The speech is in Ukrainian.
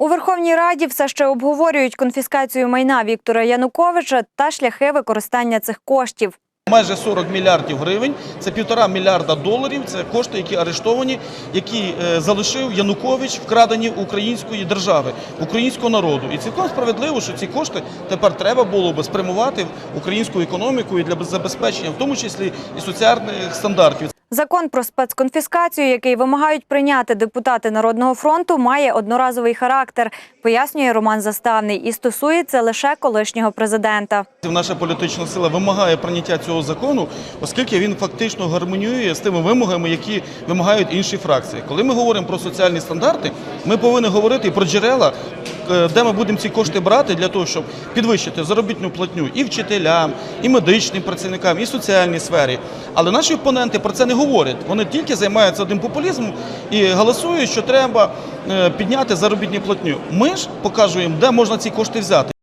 У Верховній Раді все ще обговорюють конфіскацію майна Віктора Януковича та шляхи використання цих коштів. Майже 40 мільярдів гривень, це півтора мільярда доларів. Це кошти, які арештовані, які е, залишив Янукович, вкрадені української держави, українського народу. І цілком справедливо, що ці кошти тепер треба було би спрямувати в українську економіку і для забезпечення, в тому числі і соціальних стандартів. Закон про спецконфіскацію, який вимагають прийняти депутати Народного фронту, має одноразовий характер, пояснює Роман Заставний, і стосується лише колишнього президента. Наша політична сила вимагає прийняття цього закону, оскільки він фактично гармонює з тими вимогами, які вимагають інші фракції. Коли ми говоримо про соціальні стандарти, ми повинні говорити і про джерела, де ми будемо ці кошти брати для того, щоб підвищити заробітну платню і вчителям, і медичним працівникам, і соціальній сфері. Але наші опоненти про це не говорять. Вони тільки займаються одним популізмом і голосують, що треба е, підняти заробітну платню. Ми ж показуємо, де можна ці кошти взяти.